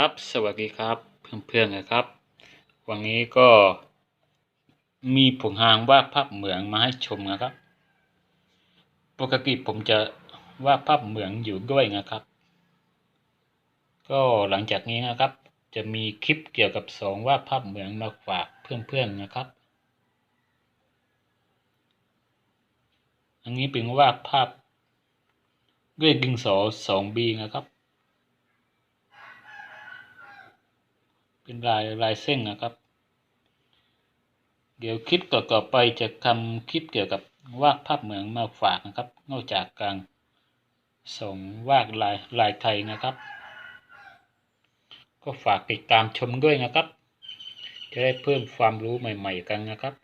ครับ สวัสดีครับเพื่อนๆนะครับ วันนี้ก็มีผงหางวาดภาพเหมืองมาให้ชมนะครับ ปกติผมจะวาดภาพเหมืองอยู่ด้วยนะครับ ก็หลังจากนี้นะครับ จะมีคลิปเกี่ยวกับสองวาดภาพเหมืองมาฝากเพื่อนๆนะครับ อันนี้เป็นวาดภาพด้วยดินสอสองบีนะครับ เป็นลายลายเส้นนะครับ เดี๋ยวคลิปต่อๆไปจะทำคลิปเกี่ยวกับวาดภาพเหมืองมาฝากนะครับ นอกจากการส่งวาดลายลายไทยนะครับ ก็ฝากติดตามชมด้วยนะครับ จะได้เพิ่มความรู้ใหม่ ๆ กันนะครับ